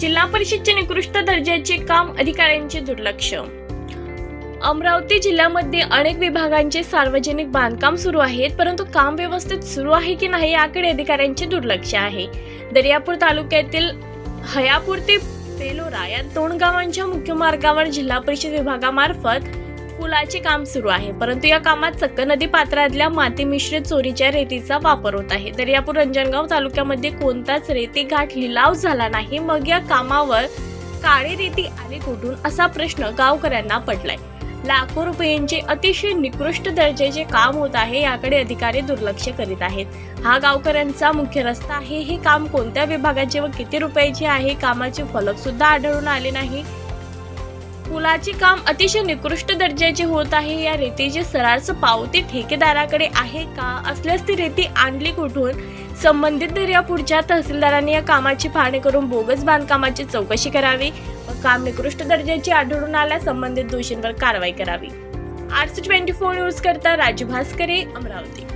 जिल्हा परिषदचे निकृष्ट दर्जाचे काम अधिकाऱ्यांचे दुर्लक्ष. अमरावती जिल्ह्यामध्ये अनेक विभागांचे सार्वजनिक बांधकाम सुरू आहेत परंतु काम व्यवस्थित सुरू आहे की नाही याकडे अधिकाऱ्यांचे दुर्लक्ष आहे. दर्यापूर तालुक्यातील हयापूर ते पेलोरा या दोन गावांच्या मुख्य मार्गावर जिल्हा परिषद विभागामार्फत पुलाचे काम सुरू आहे परंतु या कामात सक्क नदी पात्रातल्या माती मिश्रित चोरीच्या रेतीचा वापर होत आहे. दर्यापूर रंजनगाव तालुक्यामध्ये कोणताच रेती घाट लिलाव झाला नाही मग या कामावर काळी रेती आली कुठून? असा प्रश्न गावकऱ्यांना पडलाय. लाखो रुपयांचे अतिशय निकृष्ट दर्जाचे काम होत आहे याकडे अधिकारी दुर्लक्ष करीत आहेत. हा गावकऱ्यांचा मुख्य रस्ता आहे. हे काम कोणत्या विभागाचे व किती रुपयाचे आहे? कामाचे फलक सुद्धा आढळून आले नाही. पुलाचे काम अतिशय निकृष्ट दर्जाचे होत आहे. या रेतीचे सरारचं पावती ठेकेदाराकडे आहे का? असल्यास ती रेती आणली कुठून? संबंधित दर्यापूरच्या तहसीलदारांनी या कामाची पाहणी करून बोगस बांधकामाची चौकशी करावी व काम निकृष्ट दर्जाची आढळून आल्यास संबंधित दोषींवर कारवाई करावी. आरसी ट्वेंटी फोर न्यूज करता राजू भास्करे अमरावती.